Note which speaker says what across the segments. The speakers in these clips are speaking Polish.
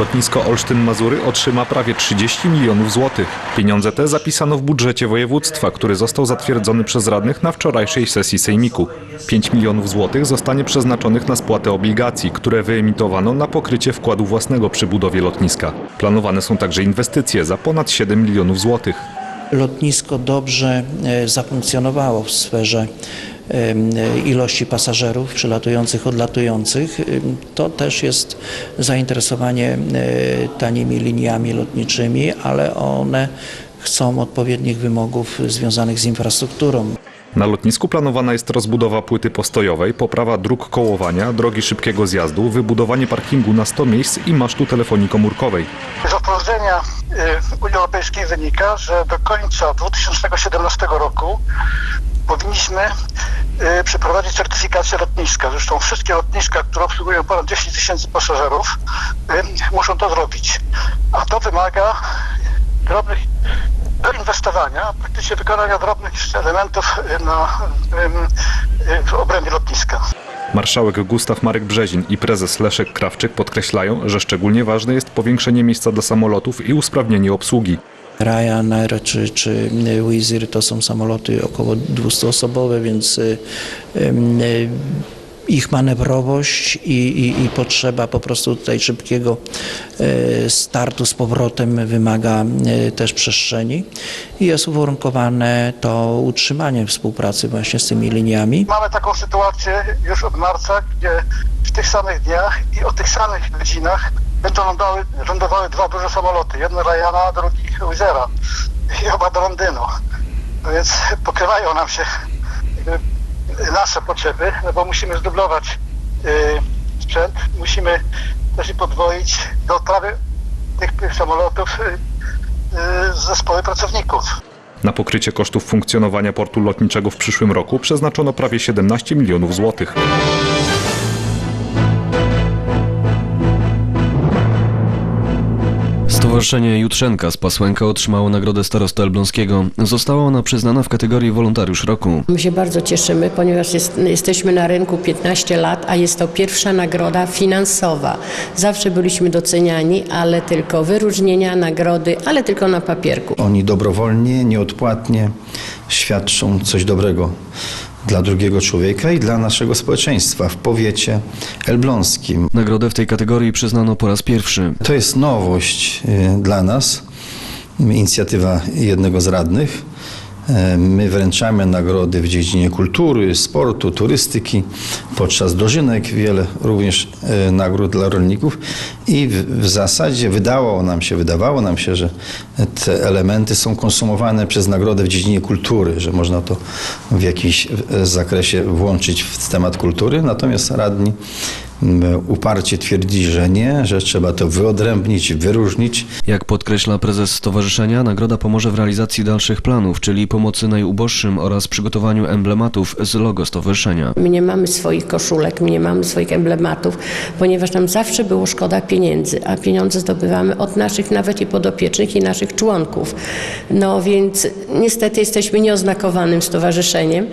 Speaker 1: Lotnisko Olsztyn-Mazury otrzyma prawie 30 milionów złotych. Pieniądze te zapisano w budżecie województwa, który został zatwierdzony przez radnych na wczorajszej sesji sejmiku. 5 milionów złotych zostanie przeznaczonych na spłatę obligacji, które wyemitowano na pokrycie wkładu własnego przy budowie lotniska. Planowane są także inwestycje za ponad 7 milionów złotych.
Speaker 2: lotnisko dobrze e, zafunkcjonowało w sferze ilości pasażerów przylatujących, odlatujących. To też jest zainteresowanie tanimi liniami lotniczymi, ale one chcą odpowiednich wymogów związanych z infrastrukturą.
Speaker 1: Na lotnisku planowana jest rozbudowa płyty postojowej, poprawa dróg kołowania, drogi szybkiego zjazdu, wybudowanie parkingu na 100 miejsc i masztu telefonii komórkowej.
Speaker 3: Z rozporządzenia y, Unii Europejskiej wynika, że do końca 2017 roku powinniśmy y, przeprowadzić certyfikację lotniska. Zresztą wszystkie lotniska, które obsługują ponad 10 tysięcy pasażerów, y, muszą to zrobić. A to wymaga drobnych doinwestowania, praktycznie wykonania drobnych elementów y, na, w obrębie lotniska.
Speaker 1: Marszałek Gustaw Marek Brzezin i prezes Leszek Krawczyk podkreślają, że szczególnie ważne jest powiększenie miejsca dla samolotów i usprawnienie obsługi.
Speaker 2: Ryanair czy, czy Wizz Air to są samoloty około 200-osobowe, więc ym, y, ich manewrowość i, i, i potrzeba po prostu tutaj szybkiego startu z powrotem wymaga też przestrzeni i jest uwarunkowane to utrzymaniem współpracy właśnie z tymi liniami.
Speaker 3: Mamy taką sytuację już od marca, gdzie w tych samych dniach i o tych samych godzinach będą lądowały, lądowały dwa duże samoloty. Jeden Ryana, drugi Wizera. I oba do Londynu. No więc pokrywają nam się jakby nasze potrzeby, no bo musimy zdublować y, sprzęt, musimy też podwoić do odprawy tych, tych samolotów y, y, zespoły pracowników.
Speaker 1: Na pokrycie kosztów funkcjonowania portu lotniczego w przyszłym roku przeznaczono prawie 17 milionów złotych.
Speaker 4: Stowarzyszenie Jutrzenka z Pasłęka otrzymało nagrodę starosty Elbląskiego. Została ona przyznana w kategorii wolontariusz roku.
Speaker 5: My się bardzo cieszymy, ponieważ jest, jesteśmy na rynku 15 lat, a jest to pierwsza nagroda finansowa. Zawsze byliśmy doceniani, ale tylko wyróżnienia, nagrody, ale tylko na papierku.
Speaker 6: Oni dobrowolnie, nieodpłatnie świadczą coś dobrego dla drugiego człowieka i dla naszego społeczeństwa w powiecie elbląskim.
Speaker 4: Nagrodę w tej kategorii przyznano po raz pierwszy.
Speaker 6: To jest nowość y, dla nas, inicjatywa jednego z radnych. E, My wręczamy nagrody w dziedzinie kultury, sportu, turystyki, podczas dożynek wiele również e, nagród dla rolników i w, zasadzie wydało nam się, wydawało nam się, że te elementy są konsumowane przez nagrodę w dziedzinie kultury, że można to w jakimś zakresie włączyć w temat kultury, natomiast radni uparcie twierdzi, że nie, że trzeba to wyodrębnić, wyróżnić
Speaker 4: Jak podkreśla prezes stowarzyszenia, nagroda pomoże w realizacji dalszych planów, czyli pomocy najuboższym oraz przygotowaniu emblematów z logo stowarzyszenia.
Speaker 5: My nie mamy swoich koszulek, my nie mamy swoich emblematów, ponieważ nam zawsze było szkoda pieniędzy, a pieniądze zdobywamy od naszych nawet i podopiecznych i naszych członków. No więc niestety jesteśmy nieoznakowanym stowarzyszeniem,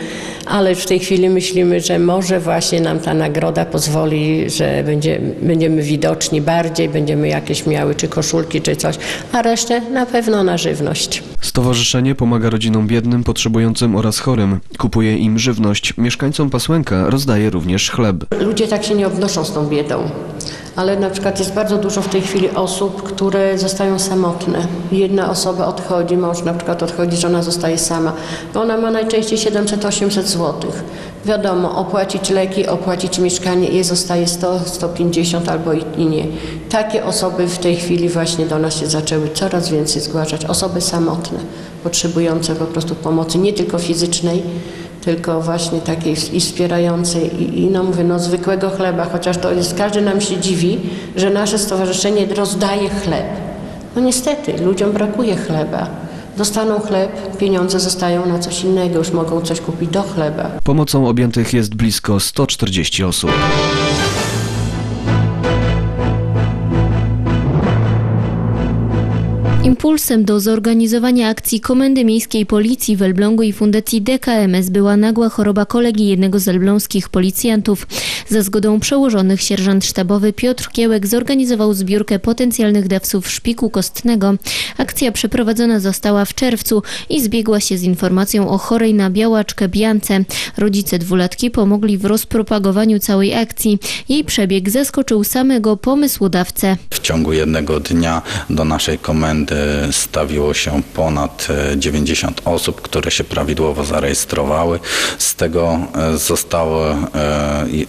Speaker 5: ale w tej chwili myślimy, że może właśnie nam ta nagroda pozwoli, że będzie, będziemy widoczni bardziej, będziemy jakieś miały czy koszulki, czy coś, a resztę na pewno na żywność.
Speaker 4: Stowarzyszenie pomaga rodzinom biednym, potrzebującym oraz chorym. Kupuje im żywność. Mieszkańcom Pasłęka rozdaje również chleb.
Speaker 5: Ludzie tak się nie obnoszą z tą biedą, ale na przykład jest bardzo dużo w tej chwili osób, które zostają samotne. Jedna osoba odchodzi, mąż na przykład odchodzi, żona zostaje sama. Ona ma najczęściej 700-800 zł. Wiadomo, opłacić leki, opłacić mieszkanie, jej zostaje 100, 150 albo i i nie. Takie osoby w tej chwili właśnie do nas się zaczęły coraz więcej zgłaszać. Osoby samotne, potrzebujące po prostu pomocy nie tylko fizycznej, tylko właśnie takiej i wspierającej i, i no mówię, no zwykłego chleba, chociaż to jest, każdy nam się dziwi, że nasze stowarzyszenie rozdaje chleb. No niestety, ludziom brakuje chleba. Dostaną chleb, pieniądze zostają na coś innego, już mogą coś kupić do chleba.
Speaker 4: Pomocą objętych jest blisko 140 osób.
Speaker 7: Impulsem do zorganizowania akcji Komendy Miejskiej Policji w Elblągu i Fundacji DKMS była nagła choroba kolegi jednego z elbląskich policjantów. Za zgodą przełożonych sierżant sztabowy Piotr Kiełek zorganizował zbiórkę potencjalnych dawców szpiku kostnego. Akcja przeprowadzona została w czerwcu i zbiegła się z informacją o chorej na białaczkę Biance. Rodzice dwulatki pomogli w rozpropagowaniu całej akcji. Jej przebieg zaskoczył samego pomysłodawcę.
Speaker 8: W ciągu jednego dnia do naszej komendy stawiło się ponad e, 90 osób, które się prawidłowo zarejestrowały. Z tego e, zostało e,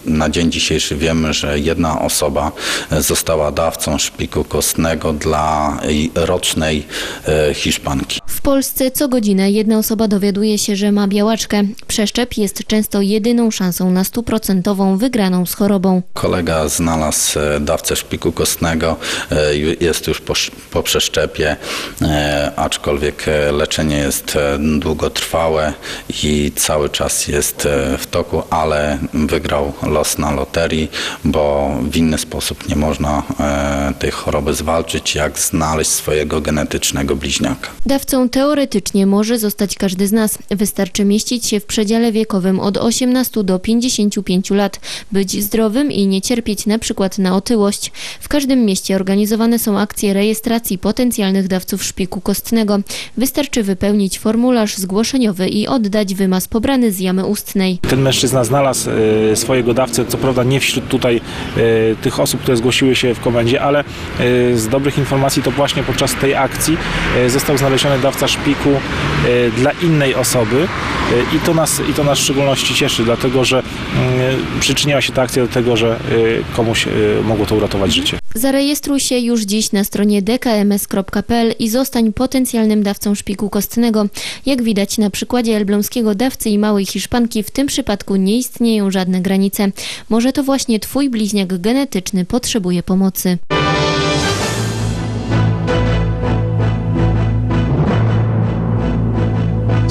Speaker 8: na dzień dzisiejszy wiemy, że jedna osoba e, została dawcą szpiku kostnego dla rocznej e, Hiszpanki.
Speaker 7: W Polsce co godzinę jedna osoba dowiaduje się, że ma białaczkę. Przeszczep jest często jedyną szansą na stuprocentową wygraną z chorobą.
Speaker 8: Kolega znalazł e, dawcę szpiku kostnego, e, jest już po, po przeszczepie, e, aczkolwiek e, leczenie jest e, długotrwałe i cały czas jest e, w toku, ale wygrał los na loterii, bo w inny sposób nie można e, tej choroby zwalczyć, jak znaleźć swojego genetycznego bliźniaka.
Speaker 7: Dawcą teoretycznie może zostać każdy z nas. Wystarczy mieścić się w przedziale wiekowym od 18 do 55 lat, być zdrowym i nie cierpieć na przykład na otyłość. W każdym mieście organizowane są akcje rejestracji potencjalnych dawców szpiku kostnego. Wystarczy wypełnić formularz zgłoszeniowy i oddać wymaz pobrany z jamy ustnej.
Speaker 9: Ten mężczyzna znalazł e, swojego dawcę, co prawda nie wśród tutaj e, tych osób, które zgłosiły się w komendzie, ale e, z dobrych informacji to właśnie podczas tej akcji został znaleziony dawca szpiku dla innej osoby i to nas, i to nas w szczególności cieszy, dlatego że mm, przyczyniła się ta akcja do tego, że komuś mogło to uratować życie.
Speaker 7: Zarejestruj się już dziś na stronie dkms.pl i zostań potencjalnym dawcą szpiku kostnego. Jak widać na przykładzie elbląskiego dawcy i małej Hiszpanki, w tym przypadku nie istnieją żadne granice. Może to właśnie twój bliźniak genetyczny potrzebuje pomocy.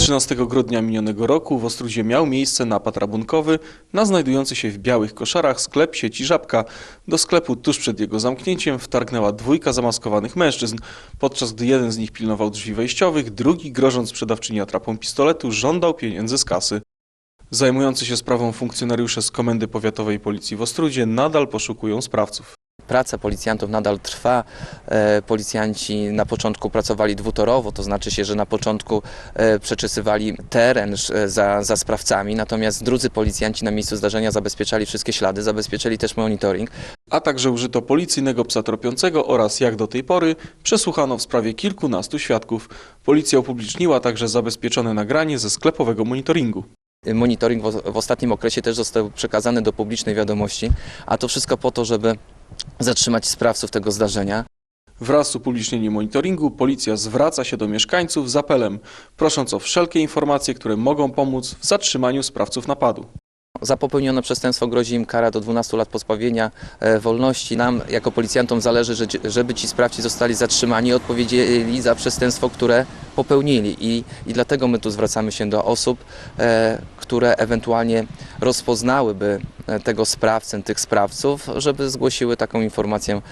Speaker 10: 13 grudnia minionego roku w Ostrudzie miał miejsce napad rabunkowy na znajdujący się w białych koszarach sklep sieci Żabka. Do sklepu tuż przed jego zamknięciem wtargnęła dwójka zamaskowanych mężczyzn. Podczas gdy jeden z nich pilnował drzwi wejściowych, drugi, grożąc sprzedawczyni atrapą pistoletu, żądał pieniędzy z kasy. Zajmujący się sprawą funkcjonariusze z Komendy Powiatowej Policji w Ostrudzie nadal poszukują sprawców.
Speaker 11: Praca policjantów nadal trwa. E, Policjanci na początku pracowali dwutorowo, to znaczy się, że na początku e, przeczesywali teren e, za, za sprawcami, natomiast drudzy policjanci na miejscu zdarzenia zabezpieczali wszystkie ślady, zabezpieczyli też monitoring.
Speaker 10: a także użyto policyjnego psa tropiącego oraz, jak do tej pory, przesłuchano w sprawie kilkunastu świadków. Policja upubliczniła także zabezpieczone nagranie ze sklepowego monitoringu.
Speaker 11: Monitoring w, w ostatnim okresie też został przekazany do publicznej wiadomości, a to wszystko po to, żeby zatrzymać sprawców tego zdarzenia.
Speaker 10: Wraz z upublicznieniem monitoringu policja zwraca się do mieszkańców z apelem, prosząc o wszelkie informacje, które mogą pomóc w zatrzymaniu sprawców napadu.
Speaker 11: Za popełnione przestępstwo grozi im kara do 12 lat pozbawienia e, wolności. Nam jako policjantom zależy, że- żeby ci sprawcy zostali zatrzymani i odpowiedzieli za przestępstwo, które popełnili. I, i dlatego my tu zwracamy się do osób, e, które ewentualnie rozpoznałyby e, tego sprawcę, tych sprawców, żeby zgłosiły taką informację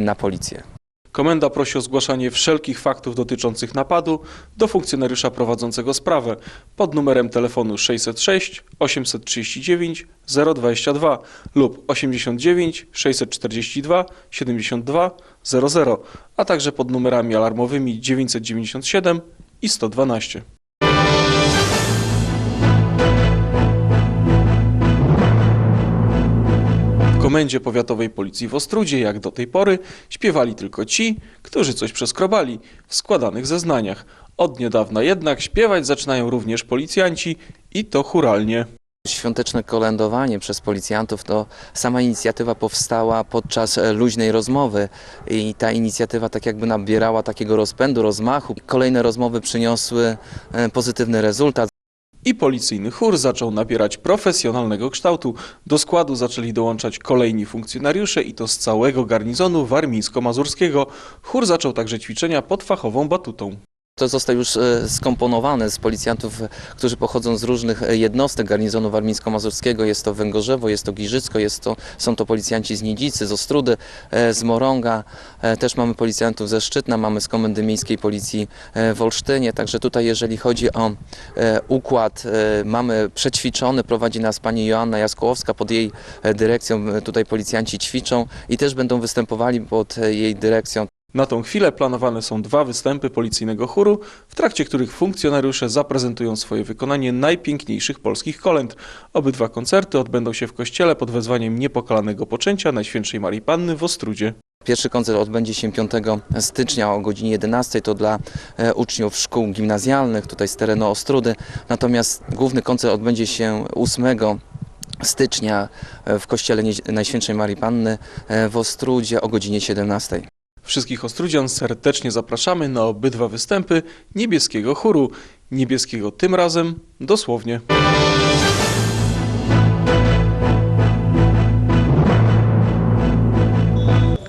Speaker 11: na policję.
Speaker 10: Komenda prosi o zgłaszanie wszelkich faktów dotyczących napadu do funkcjonariusza prowadzącego sprawę pod numerem telefonu 606 839 022 lub 89 642 72 00, a także pod numerami alarmowymi 997 i 112. Komendzie Powiatowej Policji w Ostrudzie, jak do tej pory, śpiewali tylko ci, którzy coś przeskrobali w składanych zeznaniach. Od niedawna jednak śpiewać zaczynają również policjanci i to churalnie.
Speaker 11: Świąteczne kolędowanie przez policjantów to sama inicjatywa powstała podczas e, luźnej rozmowy i ta inicjatywa tak jakby nabierała takiego rozpędu, rozmachu. Kolejne rozmowy przyniosły e, pozytywny rezultat.
Speaker 10: I policyjny chór zaczął nabierać profesjonalnego kształtu. Do składu zaczęli dołączać kolejni funkcjonariusze i to z całego garnizonu warmińsko-mazurskiego. Chór zaczął także ćwiczenia pod fachową batutą.
Speaker 11: To zostało już e, skomponowane z policjantów, którzy pochodzą z różnych e, jednostek garnizonu warmińsko-mazurskiego. Jest to Węgorzewo, jest to Giżycko, jest to, są to policjanci z Nidzicy, z Ostrudy, e, z Morąga. E, Też mamy policjantów ze Szczytna, mamy z Komendy Miejskiej Policji w Olsztynie. Także tutaj jeżeli chodzi o układ, mamy przećwiczony, prowadzi nas pani Joanna Jaskółowska, pod jej dyrekcją tutaj policjanci ćwiczą i też będą występowali pod jej dyrekcją.
Speaker 10: Na tą chwilę planowane są dwa występy policyjnego chóru, w trakcie których funkcjonariusze zaprezentują swoje wykonanie najpiękniejszych polskich kolęd. Obydwa koncerty odbędą się w kościele pod wezwaniem niepokalanego poczęcia Najświętszej Marii Panny w Ostrudzie.
Speaker 11: Pierwszy koncert odbędzie się 5 stycznia o godzinie 11. To dla e, uczniów szkół gimnazjalnych tutaj z terenu Ostrudy. Natomiast główny koncert odbędzie się 8 stycznia e, w kościele Najświętszej Marii Panny e, w Ostrudzie o godzinie 17.
Speaker 10: Wszystkich Ostrudzian serdecznie zapraszamy na obydwa występy niebieskiego chóru. Niebieskiego tym razem dosłownie.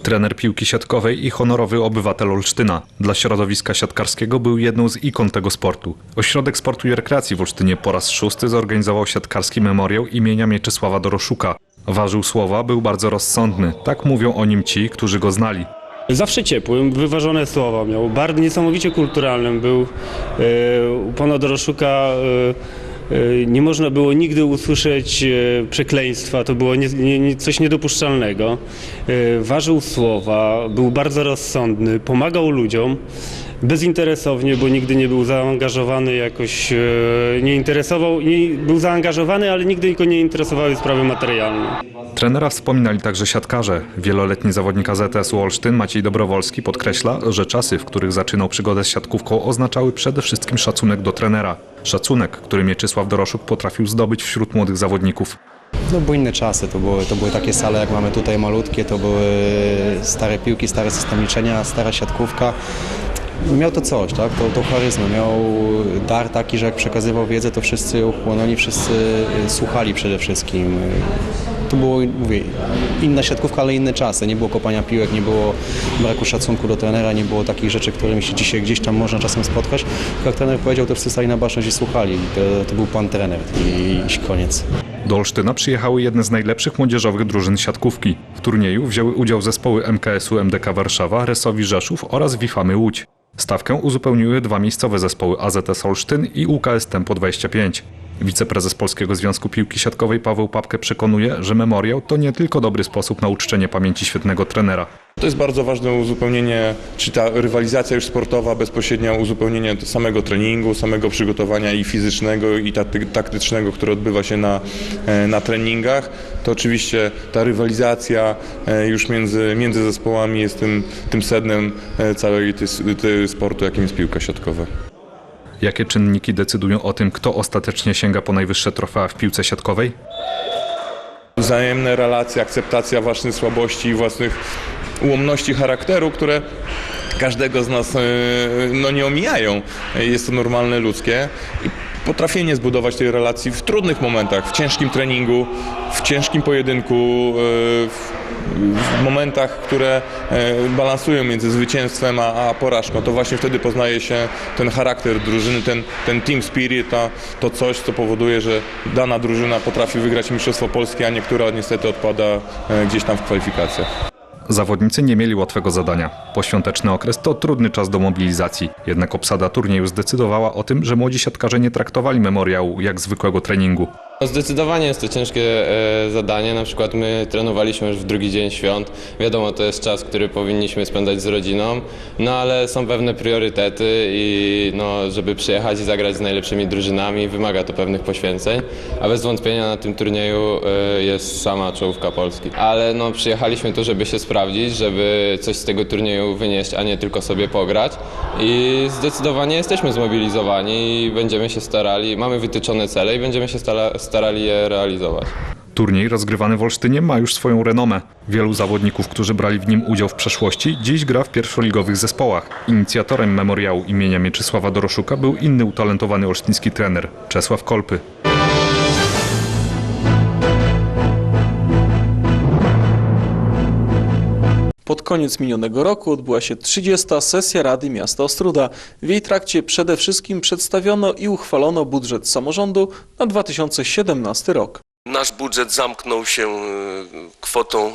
Speaker 1: Trener piłki siatkowej i honorowy obywatel Olsztyna. Dla środowiska siatkarskiego był jedną z ikon tego sportu. Ośrodek Sportu i Rekreacji w Olsztynie po raz szósty zorganizował siatkarski memoriał imienia Mieczysława Doroszuka. Ważył słowa, był bardzo rozsądny. Tak mówią o nim ci, którzy go znali.
Speaker 12: Zawsze ciepłym, wyważone słowa miał. Bardzo niesamowicie kulturalnym był. E, U pana Doroszuka e, e, nie można było nigdy usłyszeć przekleństwa. To było nie, nie, coś niedopuszczalnego. Ważył słowa, był bardzo rozsądny, pomagał ludziom. Bezinteresownie, bo nigdy nie był zaangażowany jakoś, e, nie interesował, nie, był zaangażowany, ale nigdy go nie interesowały sprawy materialne.
Speaker 1: Trenera wspominali także siatkarze. Wieloletni zawodnik AZS-u Olsztyn Maciej Dobrowolski podkreśla, że czasy, w których zaczynał przygodę z siatkówką oznaczały przede wszystkim szacunek do trenera. Szacunek, który Mieczysław Doroszuk potrafił zdobyć wśród młodych zawodników.
Speaker 13: No bo inne czasy, to były, to były takie sale jak mamy tutaj malutkie, to były stare piłki, stary system liczenia, stara siatkówka. Miał to coś, tak? To, to charyzmę, miał dar taki, że jak przekazywał wiedzę, to wszyscy uchłonęli, wszyscy y, słuchali przede wszystkim. To było, mówię, inna siatkówka, ale inne czasy. Nie było kopania piłek, nie było braku szacunku do trenera, nie było takich rzeczy, którymi się dzisiaj gdzieś tam można czasem spotkać. Jak trener powiedział, to wszyscy stali na baczność i słuchali. To, to był pan trener i, i koniec.
Speaker 1: Do Olsztyna przyjechały jedne z najlepszych młodzieżowych drużyn siatkówki. W turnieju wzięły udział zespoły MKS-u MDK Warszawa, Resowi Rzeszów oraz Wifamy Łódź. Stawkę uzupełniły dwa miejscowe zespoły AZS Olsztyn i UKS Tempo 25. Wiceprezes Polskiego Związku Piłki Siatkowej Paweł Papke przekonuje, że memoriał to nie tylko dobry sposób na uczczenie pamięci świetnego trenera.
Speaker 14: To jest bardzo ważne uzupełnienie, czy ta rywalizacja już sportowa, bezpośrednio uzupełnienie samego treningu, samego przygotowania i fizycznego, i taktycznego, które odbywa się na, e, na treningach. To oczywiście ta rywalizacja e, już między, między zespołami jest tym, tym sednem e, całej tej, tej sportu, jakim jest piłka siatkowa.
Speaker 1: Jakie czynniki decydują o tym, kto ostatecznie sięga po najwyższe trofea w piłce siatkowej?
Speaker 14: Wzajemne relacje, akceptacja własnych słabości i własnych ułomności charakteru, które każdego z nas e, no, nie omijają. Jest to normalne, ludzkie. I potrafienie zbudować tej relacji w trudnych momentach, w ciężkim treningu, w ciężkim pojedynku, e, w, momentach, które e, balansują między zwycięstwem a, a porażką. To właśnie wtedy poznaje się ten charakter drużyny, ten, ten team spirit, to coś, co powoduje, że dana drużyna potrafi wygrać Mistrzostwo Polskie, a niektóra niestety odpada gdzieś tam w kwalifikacjach.
Speaker 1: Zawodnicy nie mieli łatwego zadania. Poświąteczny okres to trudny czas do mobilizacji. Jednak obsada turnieju zdecydowała o tym, że młodzi siatkarze nie traktowali memoriału jak zwykłego treningu.
Speaker 15: No, Zdecydowanie jest to ciężkie e, zadanie. Na przykład my trenowaliśmy już w drugi dzień świąt. Wiadomo, to jest czas, który powinniśmy spędzać z rodziną, no ale są pewne priorytety i no, żeby przyjechać i zagrać z najlepszymi drużynami, wymaga to pewnych poświęceń. A bez wątpienia na tym turnieju e, jest sama czołówka Polski. Ale no, przyjechaliśmy tu, żeby się sprawdzić, żeby coś z tego turnieju wynieść, a nie tylko sobie pograć. I zdecydowanie jesteśmy zmobilizowani i będziemy się starali, mamy wytyczone cele i będziemy się stara, starali je realizować.
Speaker 1: Turniej rozgrywany w Olsztynie ma już swoją renomę. Wielu zawodników, którzy brali w nim udział w przeszłości, dziś gra w pierwszoligowych zespołach. Inicjatorem memoriału imienia Mieczysława Doroszuka był inny utalentowany olsztyński trener, Czesław Kolpy.
Speaker 10: Koniec minionego roku odbyła się 30. sesja Rady Miasta Ostruda. W jej trakcie przede wszystkim przedstawiono i uchwalono budżet samorządu na 2017 rok.
Speaker 16: Nasz budżet zamknął się y, kwotą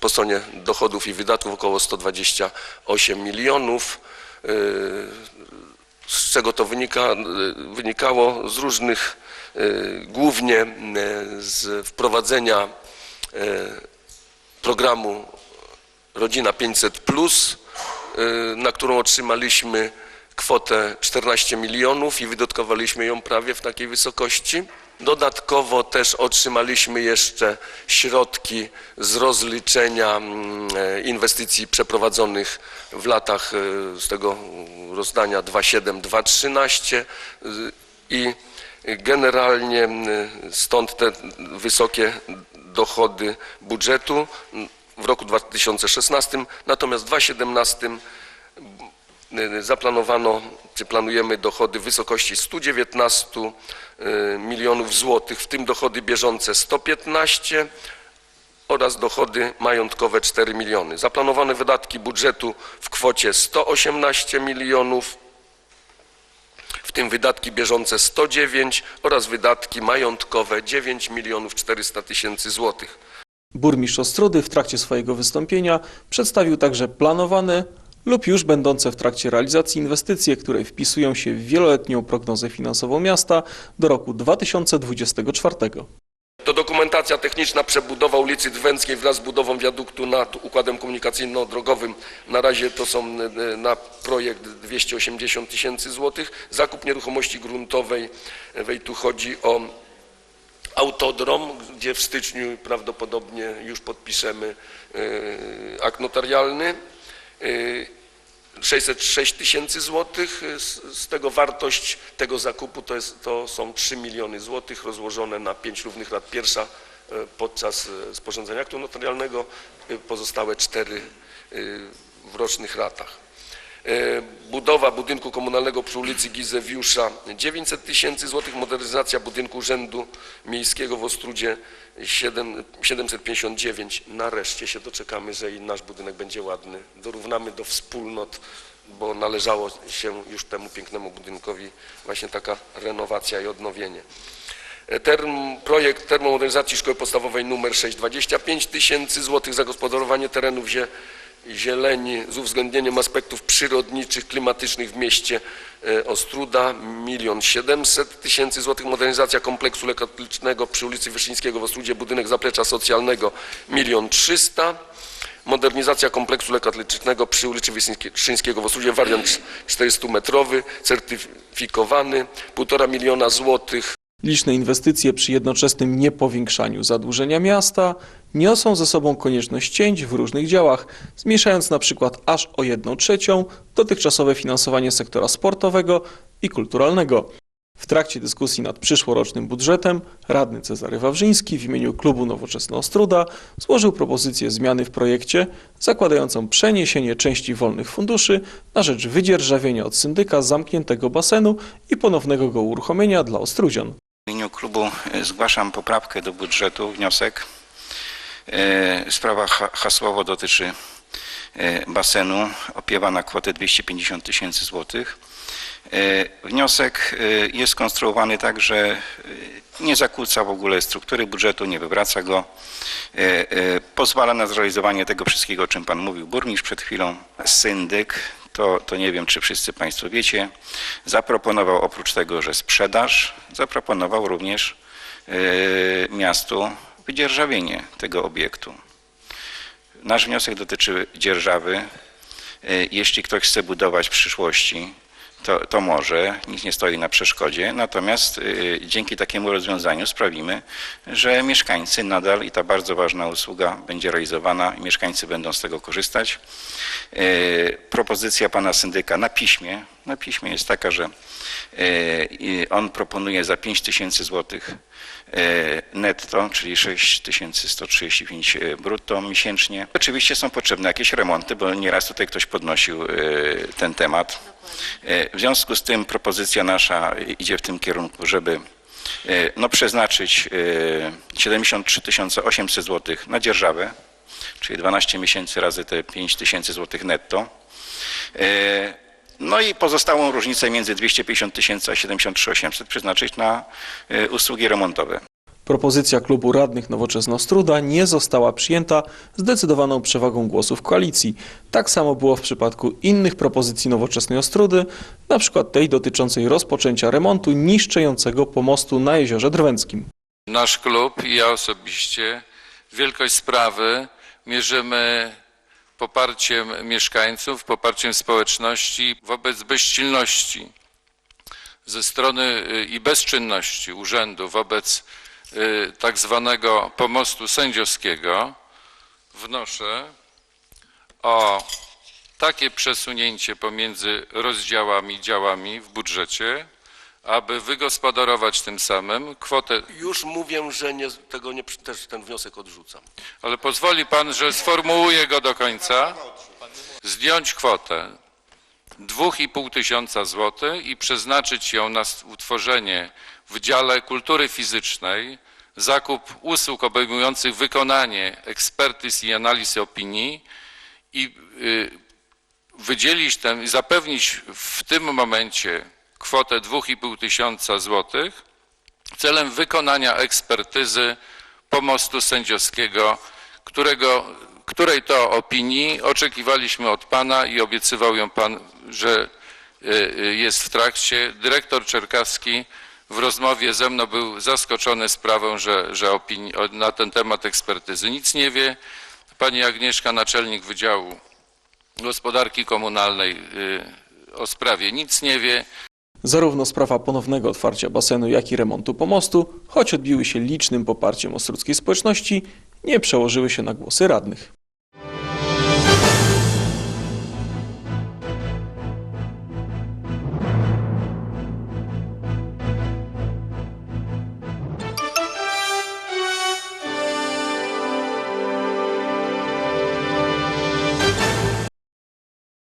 Speaker 16: po stronie dochodów i wydatków około 128 milionów. y, Z czego to wynika? Y, Wynikało z różnych, głównie z wprowadzenia programu Rodzina 500, y, na którą otrzymaliśmy kwotę 14 milionów i wydatkowaliśmy ją prawie w takiej wysokości. Dodatkowo też otrzymaliśmy jeszcze środki z rozliczenia mm, e, inwestycji przeprowadzonych w latach e, z tego rozdania 2.7-2.13 y, i generalnie stąd te wysokie dochody budżetu w roku 2016, natomiast w 2017 y, zaplanowano, czy planujemy dochody w wysokości 119 y, milionów złotych, w tym dochody bieżące 115 oraz dochody majątkowe 4 miliony. Zaplanowane wydatki budżetu w kwocie 118 milionów, w tym wydatki bieżące 109 oraz wydatki majątkowe 9 milionów 400 tysięcy złotych.
Speaker 10: Burmistrz Ostrudy w trakcie swojego wystąpienia przedstawił także planowane lub już będące w trakcie realizacji inwestycje, które wpisują się w wieloletnią prognozę finansową miasta do roku 2024.
Speaker 16: To dokumentacja techniczna przebudowa ulicy Dwęckiej wraz z budową wiaduktu nad układem komunikacyjno-drogowym. Na razie to są e, na projekt 280 tysięcy złotych. Zakup nieruchomości gruntowej, e, tu chodzi o autodrom, gdzie w styczniu prawdopodobnie już podpiszemy e, akt notarialny. E, 606 tysięcy złotych, e, z, tego wartość tego zakupu to, jest, to są 3 miliony złotych rozłożone na 5 równych lat. Pierwsza e, podczas e, sporządzenia aktu notarialnego, e, pozostałe 4 w rocznych ratach. E, Budowa budynku komunalnego przy ulicy Gizewiusza 900 tysięcy złotych, modernizacja budynku Urzędu Miejskiego w Ostrudzie 7, 759. Nareszcie się doczekamy, że i nasz budynek będzie ładny. Dorównamy do wspólnot, bo należało się już temu pięknemu budynkowi właśnie taka renowacja i odnowienie. E, Term, projekt termomodernizacji szkoły podstawowej numer 6 25 tysięcy złotych zagospodarowanie terenów zie, zieleni z uwzględnieniem aspektów przyrodniczych, klimatycznych w mieście e, Ostruda, milion 700 tysięcy złotych, modernizacja kompleksu lekotlicznego przy ulicy Wyszyńskiego w Ostrudzie, budynek zaplecza socjalnego, milion 300 modernizacja kompleksu lekotlicznego przy ulicy Wyszyńskiego w Ostrudzie, wariant 400-metrowy, certyfikowany, półtora miliona złotych,
Speaker 10: Liczne inwestycje przy jednoczesnym niepowiększaniu zadłużenia miasta niosą ze sobą konieczność cięć w różnych działach, zmniejszając na przykład aż o 1 trzecią dotychczasowe finansowanie sektora sportowego i kulturalnego. W trakcie dyskusji nad przyszłorocznym budżetem radny Cezary Wawrzyński w imieniu klubu Nowoczesna Ostruda złożył propozycję zmiany w projekcie zakładającą przeniesienie części wolnych funduszy na rzecz wydzierżawienia od syndyka zamkniętego basenu i ponownego go uruchomienia dla Ostrudzian.
Speaker 17: W imieniu klubu e, zgłaszam poprawkę do budżetu, wniosek. E, Sprawa ha- hasłowo dotyczy e, basenu, opiewa na kwotę 250 tysięcy złotych. E, Wniosek jest skonstruowany tak, że nie zakłóca w ogóle struktury budżetu, nie wywraca go. Pozwala na zrealizowanie tego wszystkiego, o czym Pan mówił burmistrz przed chwilą. Syndyk, to, to nie wiem, czy wszyscy Państwo wiecie, zaproponował oprócz tego, że sprzedaż, zaproponował również miastu wydzierżawienie tego obiektu. Nasz wniosek dotyczy dzierżawy. E, Jeśli ktoś chce budować w przyszłości, to, to może, nic nie stoi na przeszkodzie. Natomiast y, dzięki takiemu rozwiązaniu sprawimy, że mieszkańcy nadal i ta bardzo ważna usługa będzie realizowana i mieszkańcy będą z tego korzystać. Y, Propozycja pana syndyka na piśmie, na piśmie jest taka, że i on proponuje za 5 tysięcy złotych y, netto, czyli 6135 brutto miesięcznie. Oczywiście są potrzebne jakieś remonty, bo nieraz tutaj ktoś podnosił ten temat. E, W związku z tym propozycja nasza idzie w tym kierunku, żeby e, no, przeznaczyć e, 73 800 zł na dzierżawę czyli 12 miesięcy razy te 5 tysięcy złotych netto. No i pozostałą różnicę między 250 tysięcy a 73 800 przeznaczyć na e, usługi remontowe.
Speaker 10: Propozycja klubu radnych Nowoczesna Struda nie została przyjęta zdecydowaną przewagą głosów koalicji. Tak samo było w przypadku innych propozycji Nowoczesnej Ostrudy, na przykład tej dotyczącej rozpoczęcia remontu niszczejącego pomostu na Jeziorze Drwęckim.
Speaker 18: Nasz klub i ja osobiście wielkość sprawy mierzymy poparciem mieszkańców, poparciem społeczności wobec bezsilności ze strony y, i bezczynności urzędu wobec y, tak zwanego pomostu sędziowskiego wnoszę o takie przesunięcie pomiędzy rozdziałami, działami w budżecie, aby wygospodarować tym samym kwotę.
Speaker 16: Już mówię, że nie, tego nie, też ten wniosek odrzucam.
Speaker 18: Ale pozwoli pan, że sformułuję go do końca. Zdjąć kwotę 2,5 tysiąca złotych i przeznaczyć ją na utworzenie w dziale kultury fizycznej zakup usług obejmujących wykonanie ekspertyz i analiz opinii i y, wydzielić ten i zapewnić w tym momencie kwotę 2,5 tysiąca złotych celem wykonania ekspertyzy pomostu sędziowskiego, którego, której to opinii oczekiwaliśmy od Pana i obiecywał ją Pan, że y, y, jest w trakcie. Dyrektor Czerkawski w rozmowie ze mną był zaskoczony sprawą, że, że na ten temat ekspertyzy nic nie wie. Pani Agnieszka, naczelnik Wydziału Gospodarki Komunalnej y, o sprawie nic nie wie.
Speaker 10: Zarówno sprawa ponownego otwarcia basenu, jak i remontu pomostu, choć odbiły się licznym poparciem ostruckiej społeczności, nie przełożyły się na głosy radnych.